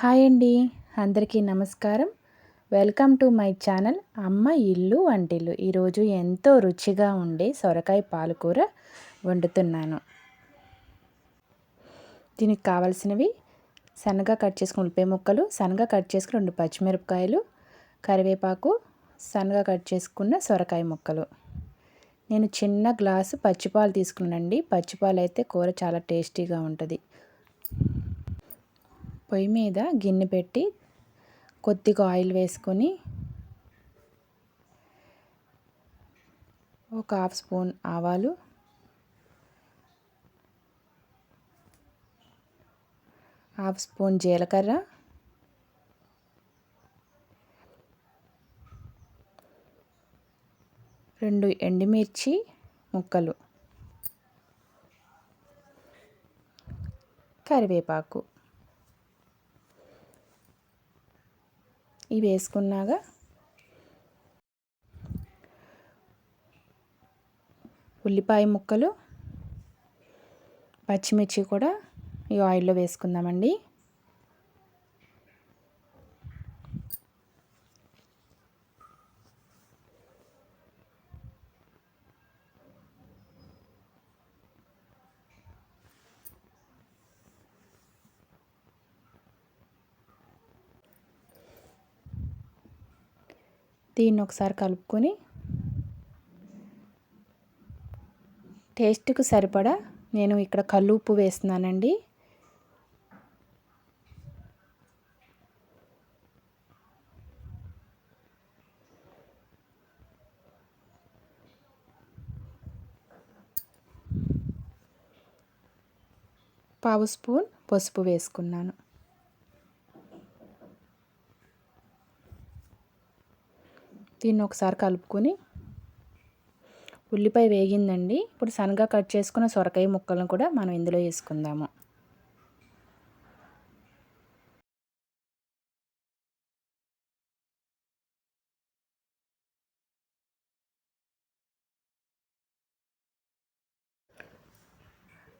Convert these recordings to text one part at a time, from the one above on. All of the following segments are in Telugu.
హాయ్ అండి. అందరికీ నమస్కారం. వెల్కమ్ టు మై ఛానల్ అమ్మ ఇల్లు వంటిల్లు. ఈరోజు ఎంతో రుచిగా ఉండే సొరకాయ పాలకూర వండుతున్నాను. దీనికి కావాల్సినవి సన్నగా కట్ చేసుకుని ఉల్లిపాయ ముక్కలు సన్నగా కట్ చేసుకుని రెండు పచ్చిమిరపకాయలు కరివేపాకు సన్నగా కట్ చేసుకున్న సొరకాయ ముక్కలు. నేను చిన్న గ్లాసు పచ్చిపాలు తీసుకున్నానండి. పచ్చిపాలు అయితే కూర చాలా టేస్టీగా ఉంటుంది. పొయ్యి మీద గిన్నె పెట్టి కొద్దిగా ఆయిల్ వేసుకొని ఒక హాఫ్ స్పూన్ ఆవాలు హాఫ్ స్పూన్ జీలకర్ర రెండు ఎండుమిర్చి ముక్కలు కరివేపాకు. ఇవి వేసుకున్నాక ఉల్లిపాయ ముక్కలు పచ్చిమిర్చి కూడా ఈ ఆయిల్లో వేసుకుందామండి. దీన్ని ఒకసారి కలుపుకొని టేస్ట్కు సరిపడా నేను ఇక్కడ కల్లు ఉప్పు వేస్తున్నానండి. పావు స్పూన్ పసుపు వేసుకున్నాను. దీన్ని ఒకసారి కలుపుకొని ఉల్లిపాయ వేగిందండి. ఇప్పుడు సన్నగా కట్ చేసుకున్న సొరకాయ ముక్కలను కూడా మనం ఇందులో వేసుకుందాము.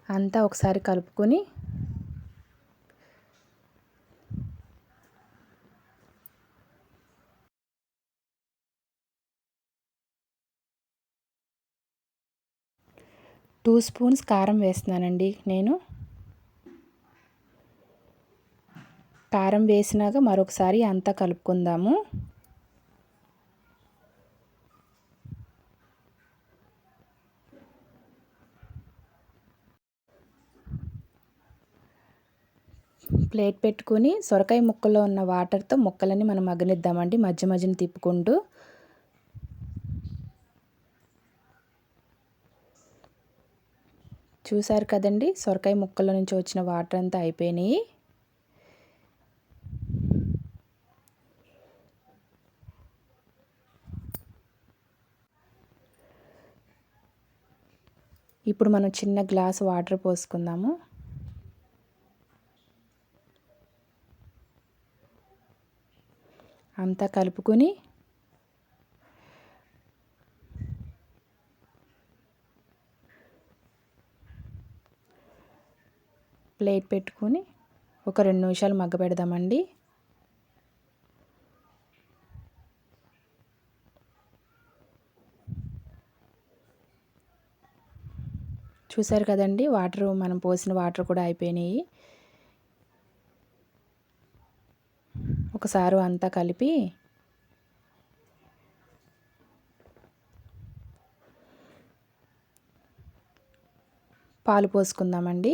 అంతా ఒకసారి కలుపుకొని టూ స్పూన్స్ కారం వేస్తున్నానండి. నేను కారం వేసినాక మరొకసారి అంతా కలుపుకుందాము. ప్లేట్ పెట్టుకుని సొరకాయ ముక్కలో ఉన్న వాటర్తో ముక్కలని మనం మగ్గనిద్దామండి. మధ్య మధ్యన తిప్పుకుంటూ చూసారు కదండి? సొరకాయ ముక్కల నుంచి వచ్చిన వాటర్ అంతా అయిపోయినాయి. ఇప్పుడు మనం చిన్న గ్లాస్ వాటర్ పోసుకుందాము. అంతా కలుపుకొని ప్లేట్ పెట్టుకొని ఒక రెండు నిమిషాలు మగ్గ పెడదామండి. చూసారు కదండి వాటర్ మనం పోసిన వాటర్ కూడా అయిపోయినాయి. ఒకసారి అంతా కలిపి పాలు పోసుకుందామండి.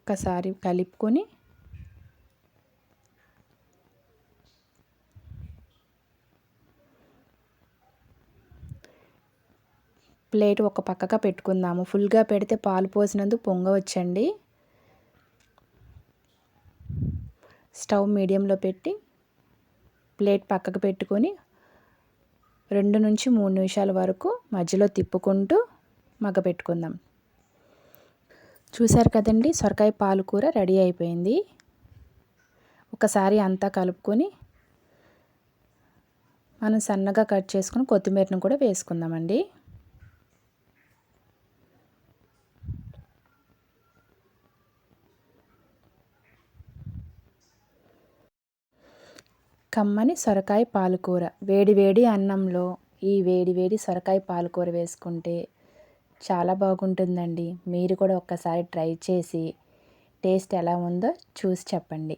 ఒక్కసారి కలుపుకొని ప్లేట్ ఒక పక్కగా పెట్టుకుందాము. ఫుల్గా పెడితే పాలు పోసినందుకు పొంగవచ్చండి స్టవ్ మీడియంలో పెట్టి ప్లేట్ పక్కకు పెట్టుకొని రెండు నుంచి మూడు నిమిషాల వరకు మధ్యలో తిప్పుకుంటూ మగ్గ పెట్టుకుందాం. చూశారు కదండి సొరకాయ పాలకూర రెడీ అయిపోయింది. ఒకసారి అంతా కలుపుకొని మనం సన్నగా కట్ చేసుకుని కొత్తిమీరను కూడా వేసుకుందామండి. కమ్మని సొరకాయ పాలకూర వేడి వేడి అన్నంలో ఈ వేడి వేడి సొరకాయ పాలకూర వేసుకుంటే చాలా బాగుంటుందండి. మీరు కూడా ఒక్కసారి ట్రై చేసి టేస్ట్ ఎలా ఉందో చూసి చెప్పండి.